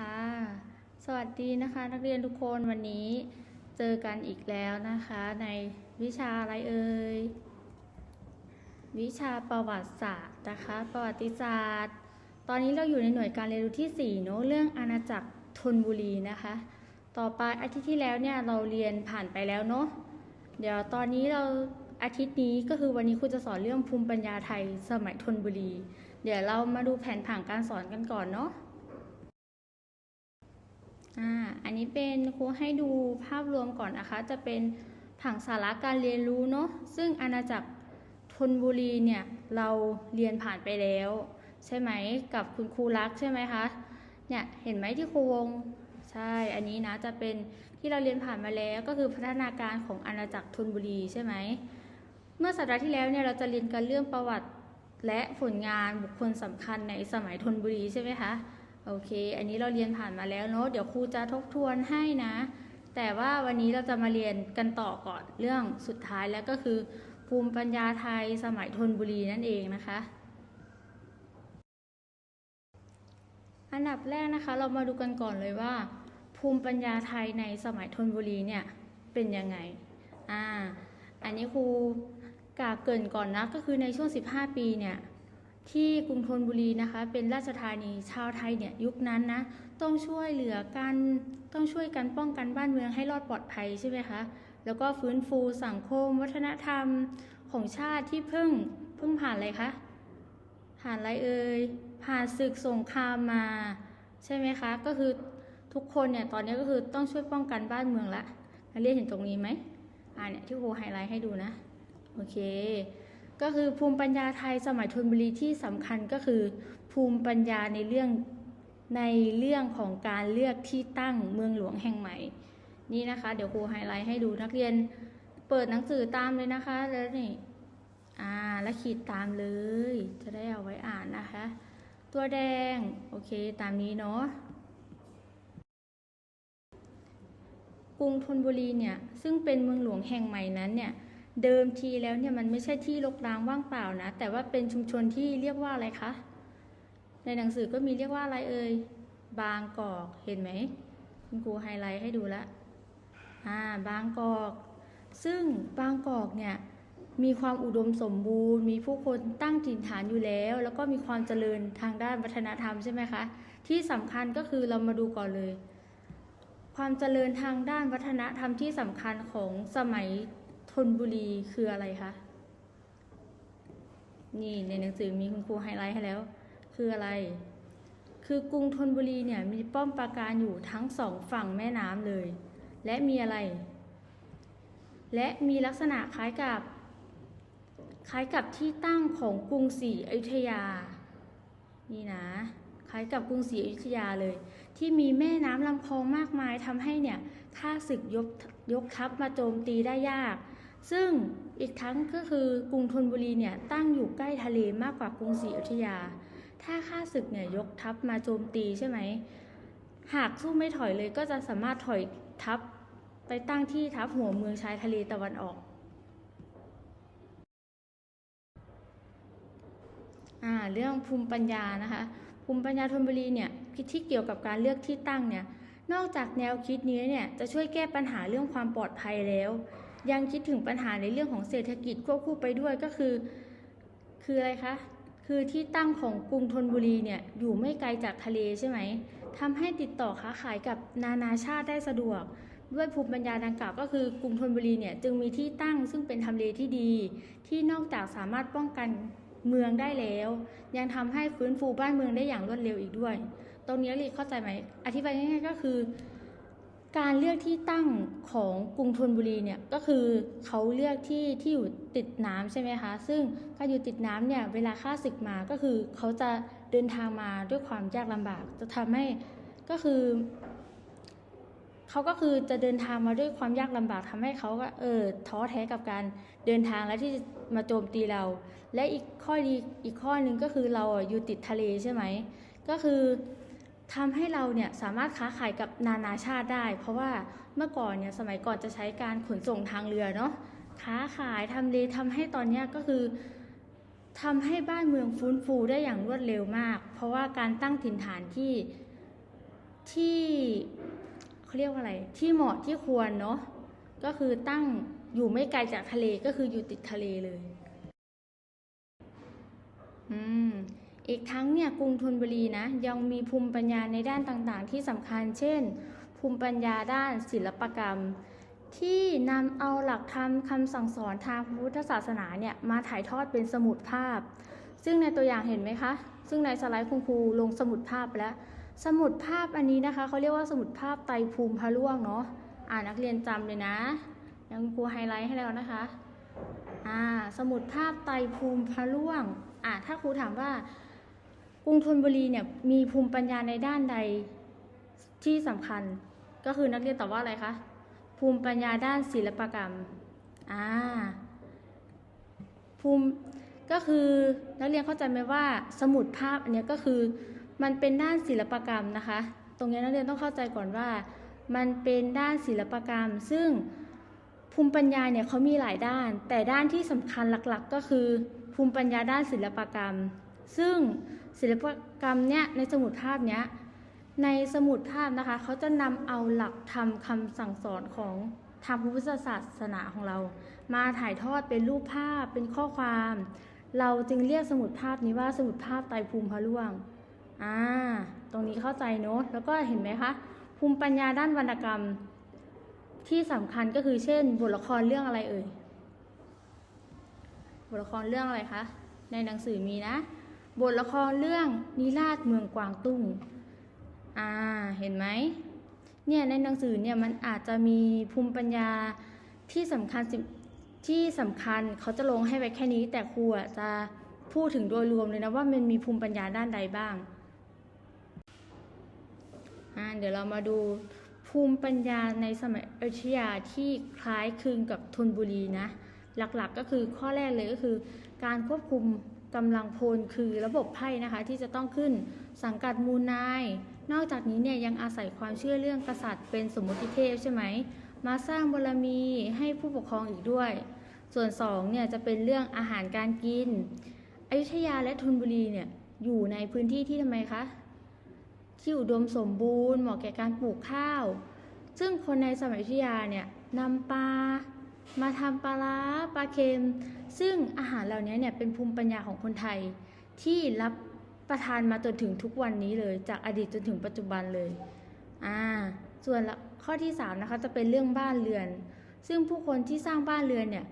ค่ะ สวัสดีนะคะนักเรียนทุกคนวันนี้เจอกันอีกแล้วนะคะในวิชาอะไรเอ่ย วิชาประวัติศาสตร์นะคะ ประวัติศาสตร์ ตอนนี้เราอยู่ในหน่วยการเรียนรู้ที่4เนอะเรื่องอาณาจักรธนบุรีนะคะ ต่อไปอาทิตย์ที่แล้วเนี่ยเราเรียนผ่านไปแล้วเนาะ เดี๋ยวตอนนี้เราอาทิตย์นี้ก็คือวันนี้ครูจะสอนเรื่องภูมิปัญญาไทยสมัยธนบุรี เดี๋ยวเรามาดูแผนผังการสอนกันก่อนเนาะ อ่าอันนี้เป็นครูให้ดูภาพรวมก่อนนะคะ จะเป็นผังสาระการเรียนรู้เนาะซึ่งอาณาจักรธนบุรีเนี่ยเราเรียนผ่านไปแล้ว ใช่ไหมกับคุณครูรักใช่ไหมคะเนี่ยเห็นไหมที่ครูวงใช่ อันนี้นะจะเป็นที่เราเรียนผ่านมาแล้วก็คือพัฒนาการของอาณาจักรธนบุรีใช่ไหมเมื่อสัปดาห์ที่แล้วเนี่ยเราจะเรียนกันเรื่องประวัติและผลงานบุคคลสำคัญในสมัยธนบุรีใช่ไหมคะ โอเค อันนี้เราเรียนผ่านมาแล้วเนาะ เดี๋ยวครูจะทบทวนให้นะ แต่ว่าวันนี้เราจะมาเรียนกันต่อก่อนเรื่องสุดท้ายแล้วก็คือ ภูมิปัญญาไทยสมัยธนบุรีนั่นเองนะคะ อันดับแรกนะคะ เรามาดูกันก่อนเลยว่า ภูมิปัญญาไทยในสมัยธนบุรีเนี่ยเป็นยังไง อ่า อันนี้ครูกากเกินก่อนนะ ก็คือในช่วง 15 ปีเนี่ย ที่กรุงธนบุรีนะคะ เป็นราชธานีชาวไทยเนี่ยยุคนั้นนะต้องช่วยเหลือกันต้องช่วยกันป้องกันบ้านเมืองให้รอดปลอดภัยใช่ไหมคะแล้วก็ฟื้นฟูสังคม วัฒนธรรมของชาติที่เพิ่งเพิ่งผ่านอะไรคะผ่านอะไรเอ่ยผ่านศึกสงครามมา ใช่ไหมคะ ก็คือทุกคนเนี่ยตอนนี้ก็คือต้องช่วยป้องกันบ้านเมืองละนักเรียนเห็นตรงนี้ไหมอ่าเนี่ยที่ครูไฮไลท์ให้ดูนะ โอเค ก็คือภูมิปัญญาไทยสมัยธนบุรีที่สำคัญก็คือ ภูมิปัญญาในเรื่องในเรื่องของการเลือกที่ตั้งเมืองหลวงแห่งใหม่ นี่นะคะ เดี๋ยวครูไฮไลท์ให้ดูนักเรียนเปิดหนังสือตามเลยนะคะแล้วนี่อ่าแล้วขีดตามเลย จะได้เอาไว้อ่านนะคะ ตัวแดง โอเคตามนี้เนาะกรุงธนบุรีเนี่ย ซึ่งเป็นเมืองหลวงแห่งใหม่นั้นเนี่ย เดิมทีแล้วเนี่ยมันไม่ใช่ที่รกร้างว่างเปล่านะ แต่ว่าเป็นชุมชนที่เรียกว่าอะไรคะ ในหนังสือก็มีเรียกว่าอะไรเอ่ย บางกอก เห็นไหม คุณครูไฮไลท์ให้ดูละอ่า บางกอก ซึ่งบางกอกเนี่ยมีความอุดมสมบูรณ์ มีผู้คนตั้งถิ่นฐานอยู่แล้ว แล้วก็มีความเจริญทางด้านวัฒนธรรมใช่ไหมคะ ที่สำคัญก็คือเรามาดูก่อนเลย ความเจริญทางด้านวัฒนธรรมที่สำคัญของสมัย ธนบุรีคืออะไรคะ นี่ในหนังสือมีคุณครูไฮไลท์ให้แล้ว คืออะไร คือกรุงธนบุรีเนี่ยมีป้อมปราการอยู่ทั้งสองฝั่งแม่น้ำเลย และมีอะไร และมีลักษณะคล้ายกับ คล้ายกับที่ตั้งของกรุงศรีอยุธยา นี่นะ คล้ายกับกรุงศรีอยุธยาเลย ที่มีแม่น้ำลำคลองมากมายทำให้เนี่ยข้าศึกยกยกทัพมาโจมตีได้ยาก ซึ่งอีกทั้งก็คือกรุงธนบุรีเนี่ยตั้งอยู่ใกล้ทะเลมากกว่ากรุงศรีอยุธยา ถ้าข้าศึกเนี่ยยกทัพมาโจมตีใช่ไหม หากสู้ไม่ถอยเลยก็จะสามารถถอยทัพไปตั้งที่ทัพหัวเมืองชายทะเลตะวันออกอ่าเรื่องภูมิปัญญานะคะ ภูมิปัญญาธนบุรีเนี่ยคิดที่เกี่ยวกับการเลือกที่ตั้งเนี่ย นอกจากแนวคิดนี้เนี่ยจะช่วยแก้ปัญหาเรื่องความปลอดภัยแล้ว ยังคิดถึงปัญหาในเรื่องของเศรษฐกิจควบคู่ไปด้วยก็คือ คืออะไรคะ คือที่ตั้งของกรุงธนบุรีเนี่ยอยู่ไม่ไกลจากทะเลใช่ไหมทำให้ติดต่อค้าขายกับนานาชาติได้สะดวก ด้วยภูมิปัญญาดังกล่าวก็คือกรุงธนบุรีเนี่ยจึงมีที่ตั้งซึ่งเป็นทำเลที่ดี ที่นอกจากสามารถป้องกันเมืองได้แล้ว ยังทำให้ฟื้นฟูบ้านเมืองได้อย่างรวดเร็วอีกด้วย ตรงนี้ลีเข้าใจไหมอธิบายง่ายๆก็คือ การเลือกที่ตั้งของกรุงธนบุรีเนี่ยก็คือเขาเลือกที่ที่อยู่ติดน้ำใช่ไหมคะ ซึ่งการอยู่ติดน้ำเนี่ยเวลาข้าศึกมาก็คือเขาจะเดินทางมาด้วยความยากลำบาก จะทำให้ก็คือเขาก็คือจะเดินทางมาด้วยความยากลำบากทำให้เขาก็เออท้อแท้กับการเดินทางและที่จะมาโจมตีเรา และอีกข้อดีอีกข้อหนึ่งก็คือเราอยู่ติดทะเลใช่ไหมก็คือ ทำให้เราเนี่ยสามารถค้าขายกับนานาชาติได้ เพราะว่าเมื่อก่อนเนี่ยสมัยก่อนจะใช้การขนส่งทางเรือเนาะค้าขายทำเลทำให้ตอนนี้ก็คือทำให้บ้านเมืองฟื้นฟูได้อย่างรวดเร็วมาก เพราะว่าการตั้งถิ่นฐานที่ที่เขาเรียกว่าอะไร ที่เหมาะที่ควรเนาะก็คือตั้งอยู่ไม่ไกลจากทะเลก็คืออยู่ติดทะเลเลย อืม อีกทั้งเนี่ยกรุงธนบุรีนะยังมีภูมิปัญญาในด้านต่างๆ ที่สำคัญ เช่น ภูมิปัญญาด้านศิลปกรรม ที่นำเอาหลักธรรมคำสั่งสอนทางพุทธศาสนาเนี่ยมาถ่ายทอดเป็นสมุดภาพ ซึ่งในตัวอย่างเห็นไหมคะ ซึ่งในสไลด์คุณครูลงสมุดภาพแล้ว สมุดภาพอันนี้นะคะเขาเรียกว่าสมุดภาพไตรภูมิพระล่วงเนาะอ่านักเรียนจำเลยนะยังครูไฮไลท์ให้แล้วนะคะอ่าสมุดภาพไตรภูมิพระล่วงอ่าถ้าครูถามว่า รุงธนบุรีเนี่ยมีภูมิปัญญาในด้านใดที่สำคัญ ก็คือนักเรียนตอบว่าอะไรคะ ภูมิปัญญาด้านศิลปกรรม อ่า ภูมิก็คือนักเรียนเข้าใจไหมว่าสมุดภาพอันนี้ก็คือมันเป็นด้านศิลปกรรมนะคะ ตรงนี้นักเรียนต้องเข้าใจก่อนว่า มันเป็นด้านศิลปกรรม ซึ่งภูมิปัญญาเนี่ยเขามีหลายด้าน แต่ด้านที่สำคัญหลักๆ ก็คือ ภูมิปัญญาด้านศิลปกรรม ซึ่งศิลปกรรมเนี่ยในสมุดภาพเนี้ยในสมุดภาพนะคะเขาจะนำเอาหลักธรรมคำสั่งสอนของทางพุทธศาสนาของเรา มาถ่ายทอดเป็นรูปภาพเป็นข้อความ เราจึงเรียกสมุดภาพนี้ว่าสมุดภาพไตรภูมิพระล่วงอ่าตรงนี้เข้าใจเนอะแล้วก็เห็นไหมคะภูมิปัญญาด้านวรรณกรรม ที่สำคัญก็คือเช่น บทละครเรื่องอะไรเอ่ยบทละครเรื่องอะไรคะในหนังสือมีนะ บทละครเรื่องนิราศเมืองกวางตุ้ง อ่า เห็นไหม เนี่ยในหนังสือเนี่ยมันอาจจะมีภูมิปัญญาที่สำคัญที่สำคัญเขาจะลงให้ไว้แค่นี้ แต่ครูจะพูดถึงโดยรวมเลยนะว่ามันมีภูมิปัญญาด้านใดบ้าง อ่า เดี๋ยวเรามาดูภูมิปัญญาในสมัยอยุธยาที่คล้ายคลึงกับธนบุรีนะ หลักๆก็คือข้อแรกเลยก็คือ การควบคุม กำลังพลคือระบบไพ่นะคะที่จะต้องขึ้นสังกัดมูลนาย นอกจากนี้เนี่ยยังอาศัยความเชื่อเรื่องกษัตริย์ เป็นสมมติเทพใช่ไหม มาสร้างบารมีให้ผู้ปกครองอีกด้วย ส่วนสองเนี่ยจะเป็นเรื่องอาหารการกิน อยุธยาและธนบุรีเนี่ยอยู่ในพื้นที่ที่ทำไมคะ ที่อุดมสมบูรณ์เหมาะแก่การปลูกข้าว ซึ่งคนในสมัยอยุธยาเนี่ยนำปลา มาทำปลาร้าปลาเค็ม ซึ่งอาหารเหล่านี้เนี่ยเป็นภูมิปัญญาของคนไทย ที่รับประทานมาจนถึงทุกวันนี้เลย จากอดีตจนถึงปัจจุบันเลยอ่าส่วนข้อที่3นะคะจะเป็นเรื่องบ้านเรือน ซึ่งผู้คนที่สร้างบ้านเรือนเนี่ย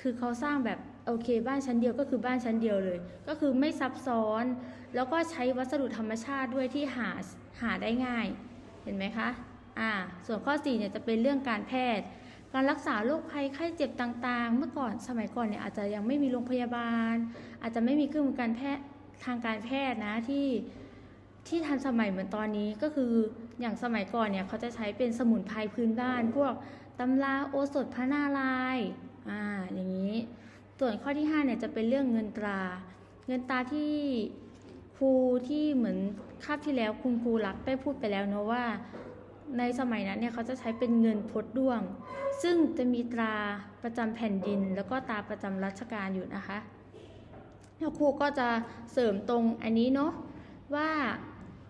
คือเขาสร้างแบบโอเค บ้านชั้นเดียวก็คือบ้านชั้นเดียวเลย ก็คือไม่ซับซ้อน แล้วก็ใช้วัสดุธรรมชาติด้วยที่หาหาได้ง่าย เห็นไหมคะอ่าส่วนข้อ4เนี่ยจะเป็นเรื่องการแพทย์ การรักษาโรคภัยไข้เจ็บต่างๆ เมื่อก่อนสมัยก่อนเนี่ยอาจจะยังไม่มีโรงพยาบาล อาจจะไม่มีเครื่องมือการแพทย์ทางการแพทย์นะที่ที่ทันสมัยเหมือนตอนนี้ก็คืออย่างสมัยก่อนเนี่ยเขาจะใช้เป็นสมุนไพรพื้นบ้าน พวกตำราโอสถพระนารายณ์อ่าอย่างนี้ ส่วนข้อที่5เนี่ยจะเป็นเรื่องเงินตรา เงินตราที่ครูที่เหมือนคาบที่แล้วคุณครูรักได้พูดไปแล้วเนาะว่า ในสมัยนั้นเนี่ยเขาจะใช้เป็นเงินพดด้วง ซึ่งจะมีตราประจำแผ่นดิน แล้วก็ตราประจำรัชกาลอยู่นะคะแล้วครูก็จะเสริมตรงอันนี้เนาะว่า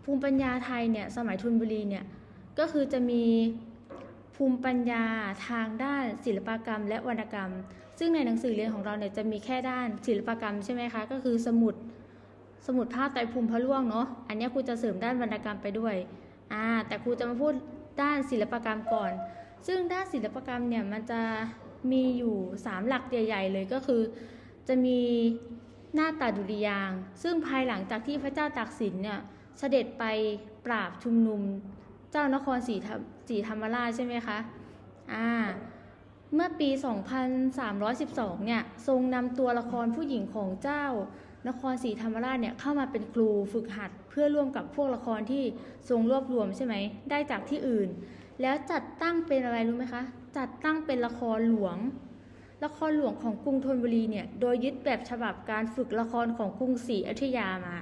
ภูมิปัญญาไทยเนี่ยสมัยธนบุรีเนี่ยก็คือจะมีภูมิปัญญาทางด้านศิลปกรรม และวรรณกรรม ซึ่งในหนังสือเรียนของเราเนี่ยจะมีแค่ด้านศิลปกรรมใช่ไหมคะก็คือสมุดสมุดภาพไตรภูมิพระล่วงเนาะอันนี้ครูจะเสริมด้านวรรณกรรมไปด้วย อ่าแต่ครูจะมาพูดด้านศิลปกรรมก่อน ซึ่งด้านศิลปกรรมเนี่ยมันจะมีอยู่ 3 หลักใหญ่ๆเลยก็คือ จะมีหน้าตาดุริยาง ซึ่งภายหลังจากที่พระเจ้าตากสินเนี่ยเสด็จไปปราบชุมนุมเจ้านครศรีธรรมศรีธรรมราชใช่ไหมคะอ่าเมื่อปี 2312 เนี่ย ทรงนำตัวละครผู้หญิงของเจ้า นครศรีธรรมราชเนี่ยเข้ามาเป็นครูฝึกหัด เพื่อร่วมกับพวกละครที่ทรงรวบรวมใช่ไหมได้จากที่อื่น แล้วจัดตั้งเป็นอะไรรู้ไหมคะ จัดตั้งเป็นละครหลวง ละครหลวงของกรุงธนบุรีเนี่ยโดยยึดแบบฉบับการฝึกละครของกรุงศรีอยุธยามา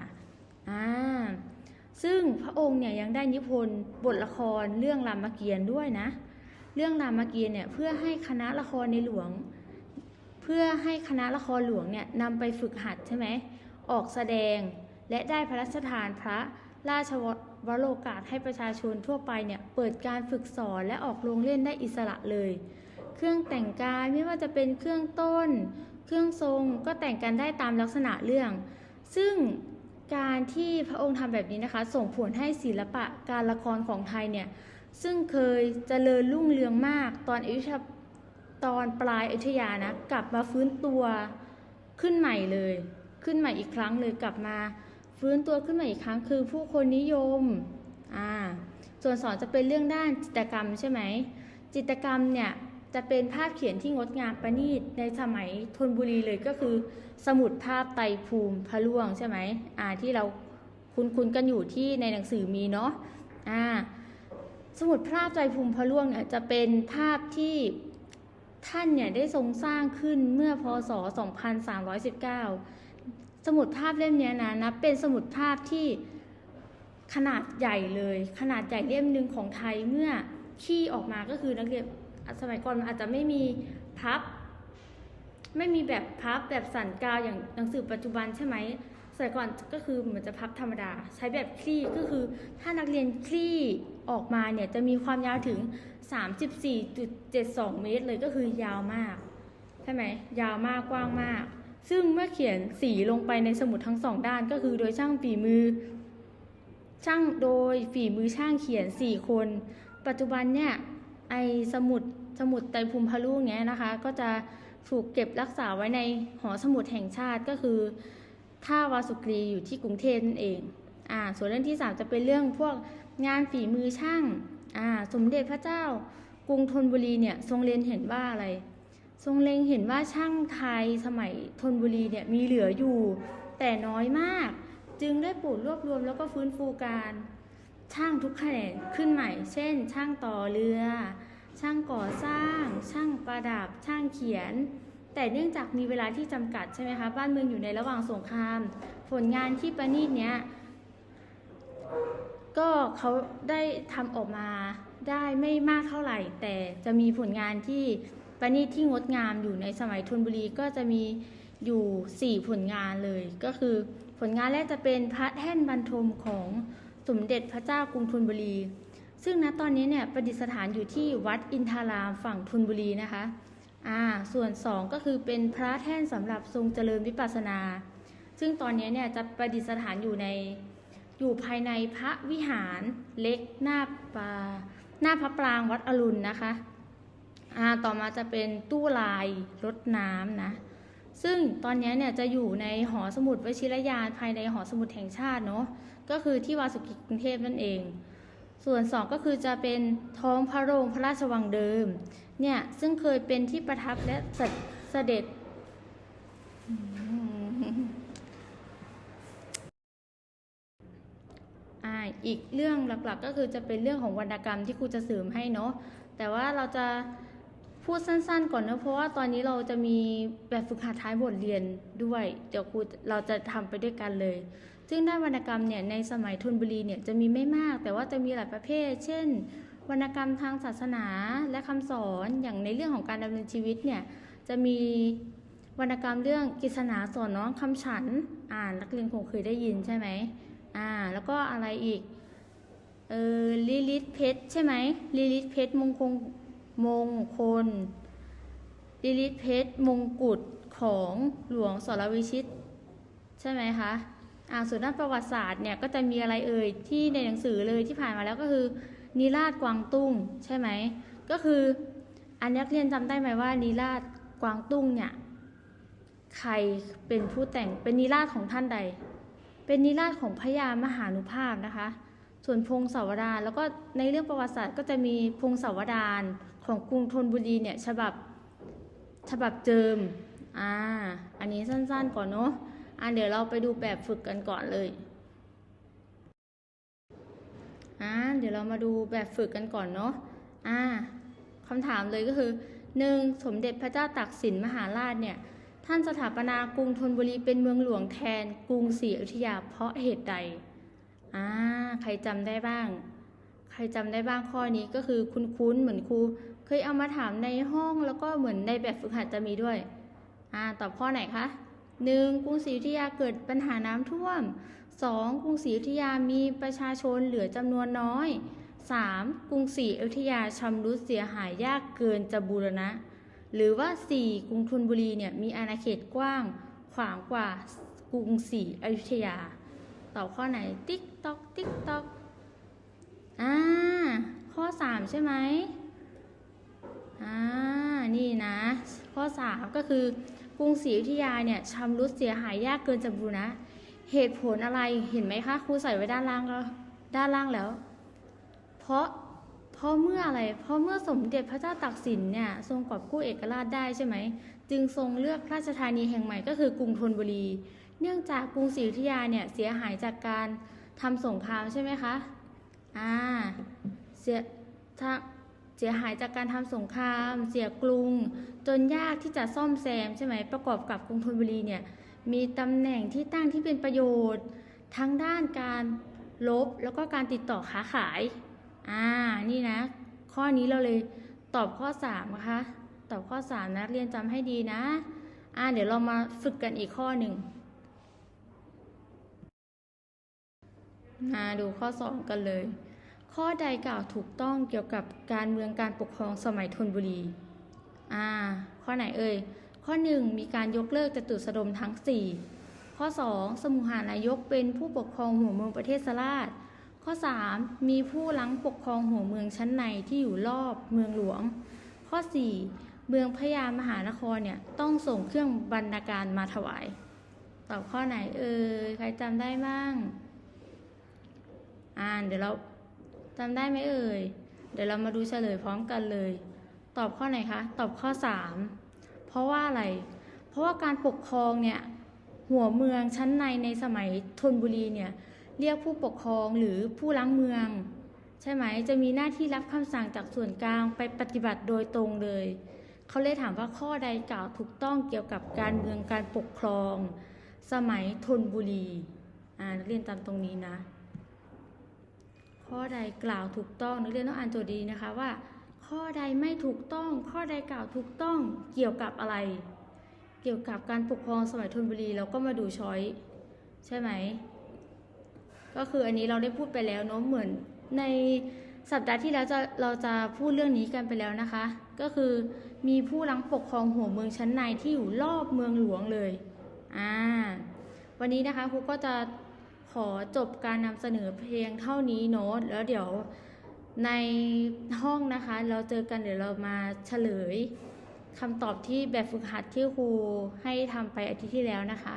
อ่าซึ่งพระองค์เนี่ยยังได้นิพนธ์บทละครเรื่องรามเกียรติ์ด้วยนะ เรื่องรามเกียรติ์เนี่ยเพื่อให้คณะละครในหลวง เพื่อให้คณะละครหลวงเนี่ยนำไปฝึกหัดใช่ไหม ออกแสดง และได้พระราชทานพระราชวโรกาสให้ประชาชนทั่วไปเนี่ยเปิดการฝึกสอนและออกโรงเล่นได้อิสระเลย เครื่องแต่งกายไม่ว่าจะเป็นเครื่องต้น เครื่องทรงก็แต่งกันได้ตามลักษณะเรื่อง ซึ่งการที่พระองค์ทำแบบนี้นะคะ ส่งผลให้ศิลปะการละครของไทยเนี่ยซึ่งเคยเจริญรุ่งเรืองมากตอนอยุธตอนปลายอยุธยานะกลับมาฟื้นตัวขึ้นใหม่เลย ขึ้นใหม่อีกครั้งเลยกลับมา ฟื้นตัวขึ้นมาอีกครั้งคือผู้คนนิยมอ่าส่วนสอนจะเป็นเรื่องด้านจิตรกรรมใช่ไหมจิตรกรรมเนี่ยจะเป็นภาพเขียนที่งดงามประณีตในสมัยธนบุรีเลยก็คือ สมุดภาพไตภูมิพะล่วงใช่ไหมอ่าที่เราคุ้นๆกันอยู่ที่ในหนังสือมีเนาะอ่าสมุดภาพไตภูมิพะล่วงเนี่ยจะเป็นภาพที่ท่านเนี่ยได้ทรงสร้างขึ้นเมื่อพศ 2319 สมุดภาพเล่มนี้นะนับเป็นสมุดภาพที่ขนาดใหญ่เลย ขนาดใหญ่เล่มหนึ่งของไทยเมื่อขี้ออกมาก็คือนักเรียนสมัยก่อนมันอาจจะไม่มีพับ ไม่มีแบบพับแบบสันกาวอย่างหนังสือปัจจุบันใช่ไหมสมัยก่อนก็คือเหมือนจะพับธรรมดา ใช้แบบคลี่ก็คือถ้านักเรียนคลี่ออกมาเนี่ยจะมีความยาวถึง 34.72 เมตรเลยก็คือยาวมาก ใช่ไหมยาวมากกว้างมาก ซึ่งเมื่อเขียนสีลงไปในสมุดทั้งสองด้านก็คือโดยช่างฝีมือ ช่างโดยฝีมือช่างเขียน 4 คน ปัจจุบันเนี่ยไอสมุดสมุดไตรภูมิพะลูกเนี้ยนะคะ ก็จะถูกเก็บรักษาไว้ในหอสมุดแห่งชาติก็คือท่าวาสุกรีอยู่ที่กรุงเทพนั่นเองอ่าส่วนเรื่องที่ 3 จะเป็นเรื่องพวกงานฝีมือช่างอ่าสมเด็จพระเจ้า กรุงธนบุรีเนี่ยทรงเรียนเห็นว่าอะไร ทรงเล็งเห็นว่าช่างไทยสมัยธนบุรีเนี่ยมีเหลืออยู่ แต่น้อยมาก จึงได้ปลูกรวบรวมแล้วก็ฟื้นฟูการช่างทุกแขนงขึ้นใหม่ เช่น ช่างต่อเรือ ช่างก่อสร้าง ช่างประดับ ช่างเขียน แต่เนื่องจากมีเวลาที่จำกัดใช่ไหมคะ บ้านเมืองอยู่ในระหว่างสงคราม ผลงานที่ประณีตเนี้ยก็เขาได้ทำออกมาได้ไม่มากเท่าไหร่ แต่จะมีผลงานที่ ประณีตที่งดงามอยู่ในสมัยธนบุรีก็จะมีอยู่ 4 ผลงานเลย ก็คือผลงานแรกจะเป็นพระแท่นบรรทมของสมเด็จพระเจ้ากรุงธนบุรี ซึ่งณตอนนี้เนี่ยประดิษฐานอยู่ที่วัดอินทารามฝั่งธนบุรีนะคะอ่าส่วน 2 ก็คือเป็นพระแท่นสำหรับทรงเจริญวิปัสสนา ซึ่งตอนนี้เนี่ยจะประดิษฐานอยู่ในอยู่ภายในพระวิหารเล็กหน้าปาหน้าพระปรางวัดอรุณนะคะ อ่าต่อมาจะเป็นตู้ลายรดน้ำนะ ซึ่งตอนนี้เนี่ยจะอยู่ในหอสมุดวชิรยานภายในหอสมุดแห่งชาติเนาะก็คือที่วาสุกิจกรุงเทพนั่นเอง ส่วน2ก็คือจะเป็นท้องพระโรงพระราชวังเดิมเนี่ยซึ่งเคยเป็นที่ประทับและเสเสด็จอีกเรื่องหลักๆ ก็คือจะเป็นเรื่องของวรรณกรรมที่ครูจะเสริมให้เนาะแต่ว่าเราจะ พูดสั้นๆก่อนนะเพราะว่าตอนนี้เราจะมีแบบฝึกหัดท้ายบทเรียนด้วย เดี๋ยวครูเราจะทำไปด้วยกันเลย ซึ่งด้านวรรณกรรมเนี่ยในสมัยธนบุรีเนี่ยจะมีไม่มาก แต่ว่าจะมีหลายประเภท เช่น วรรณกรรมทางศาสนาและคำสอนอย่างในเรื่องของการดำเนินชีวิตเนี่ยจะมีวรรณกรรมเรื่องกิษณาสอนน้องคำฉัน อ่านนักเรียนคงเคยได้ยินใช่ไหมอ่า แล้วก็อะไรอีก เออลิลิตเพชรใช่ไหมลิลิตเพชรมงคล มงคลลิลิตเพชรมงกุฎของหลวงสรวิชิต ใช่ไหมคะอ่าส่วนด้านประวัติศาสตร์เนี่ยก็จะมีอะไรเอ่ยที่ในหนังสือเลยที่ผ่านมาแล้วก็คือนิราศกวางตุ้งใช่ไหมก็คืออันนักเรียนจำได้ไหมว่านิราศกวางตุ้งเนี่ยใครเป็นผู้แต่งเป็นนิราศของท่านใด เป็นนิราศของพระยามหานุภาพนะคะ ส่วนพงศาวดารแล้วก็ในเรื่องประวัติศาสตร์ก็จะมีพงศาวดาร ของกรุงธนบุรีเนี่ยฉบับฉบับเจิม อ่า อันนี้สั้นๆก่อนเนาะ อะเดี๋ยวเราไปดูแบบฝึกกันก่อนเลย อ่า เดี๋ยวเรามาดูแบบฝึกกันก่อนเนาะ อ่าคำถามเลยก็คือหนึ่งสมเด็จพระเจ้าตากสินมหาราชเนี่ย ท่านสถาปนากรุงธนบุรีเป็นเมืองหลวงแทนกรุงศรีอยุธยาเพราะเหตุใด อ่า ใครจำได้บ้าง ใครจำได้บ้างข้อนี้ก็คือคุ้นๆเหมือนครู เคยเอามาถามในห้องแล้วก็เหมือนในแบบฝึกหัดจะมีด้วย อ่า ตอบข้อไหนคะหนึ่งกรุงศรีอยุธยาเกิดปัญหาน้ำท่วม 2. กรุงศรีอยุธยามีประชาชนเหลือจำนวนน้อย 3. กรุงศรีอยุธยาชำรุดเสียหายยากเกินจะบูรณะ หรือว่า 4. กรุงธนบุรีเนี่ยมีอาณาเขตกว้าง ขวางกว่ากรุงศรีอยุธยา ตอบข้อไหน ติ๊กตอกติ๊กตอกอ่าข้อ 3 ใช่ไหม อ่า นี่นะ ข้อ 3 ก็คือกรุงศรีอยุธยาเนี่ยชำรุดเสียหายยากเกินจะบูรณะ เหตุผลอะไรเห็นไหมคะครูใส่ไว้ด้านล่างแล้วด้านล่างแล้ว เพราะเพราะเมื่ออะไร เพราะเมื่อสมเด็จพระเจ้าตากสินเนี่ยทรงกอบกู้เอกราชได้ใช่ไหม จึงทรงเลือกราชธานีแห่งใหม่ก็คือกรุงธนบุรี เนื่องจากกรุงศรีอยุธยาเนี่ยเสียหายจากการทำสงครามใช่ไหมคะ อ่า เสียถ้า เสียหายจากการทำสงคราม เสียกรุง จนยากที่จะซ่อมแซมใช่ไหมประกอบกับกรุงธนบุรีเนี่ยมีตำแหน่งที่ตั้งที่เป็นประโยชน์ ทั้งด้านการลบแล้วก็การติดต่อค้าขายอ่านี่นะ ข้อนี้เราเลยตอบข้อ3นะคะตอบข้อ3นักเรียนจำให้ดีนะอ่าเดี๋ยวเรามาฝึกกันอีกข้อหนึ่งมาดูข้อ 2 กันเลย ข้อใดกล่าวถูกต้องเกี่ยวกับการเมืองการปกครองสมัยธนบุรี อ่า ข้อไหนเอ่ย ข้อ 1 มีการยกเลิกจตุสดมทั้ง 4 ข้อ 2 สมุหานายกเป็นผู้ปกครองหัวเมืองประเทศสลาดข้อ 3 มีผู้ลังปกครองหัวเมืองชั้นในที่อยู่รอบเมืองหลวง ข้อ 4 เมืองพญามหานครเนี่ยต้องส่งเครื่องบรรณาการมาถวาย ตอบข้อไหนเอ่ย ใครจำได้บ้าง อ่านเดี๋ยวเรา จำได้ไหมเอ่ย เดี๋ยวเรามาดูเฉลยพร้อมกันเลย ตอบข้อไหนคะ ตอบข้อ 3 เพราะว่าอะไร เพราะว่าการปกครองเนี่ย หัวเมืองชั้นในในสมัยธนบุรีเนี่ย เรียกผู้ปกครองหรือผู้ล้างเมือง ใช่ไหม จะมีหน้าที่รับคำสั่งจากส่วนกลางไปปฏิบัติโดยตรงเลย เขาเลยถามว่าข้อใดกล่าวถูกต้องเกี่ยวกับการเมืองการปกครอง สมัยธนบุรี อ่านักเรียนตามตรงนี้นะ ข้อใดกล่าวถูกต้องนักเรียนต้องอ่านโจทย์ดีนะคะว่า ข้อใดไม่ถูกต้อง ข้อใดกล่าวถูกต้องเกี่ยวกับอะไร เกี่ยวกับการปกครองสมัยธนบุรีเราก็มาดูช้อยใช่ไหมก็คืออันนี้เราได้พูดไปแล้วเนาะเหมือนในสัปดาห์ที่แล้วจะเราจะพูดเรื่องนี้กันไปแล้วนะคะ ก็คือมีผู้รังปกครองหัวเมืองชั้นในที่อยู่รอบเมืองหลวงเลยอ่าวันนี้นะคะครูก็จะ ขอจบการนำเสนอเพลงเท่านี้โน้ต แล้วเดี๋ยวในห้องนะคะ เราเจอกันเดี๋ยวเรามาเฉลยคำตอบที่แบบฝึกหัดที่ครูให้ทำไปอาทิตย์ที่แล้วนะคะ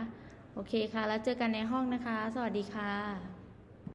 โอเคค่ะ แล้วเจอกันในห้องนะคะ สวัสดีค่ะ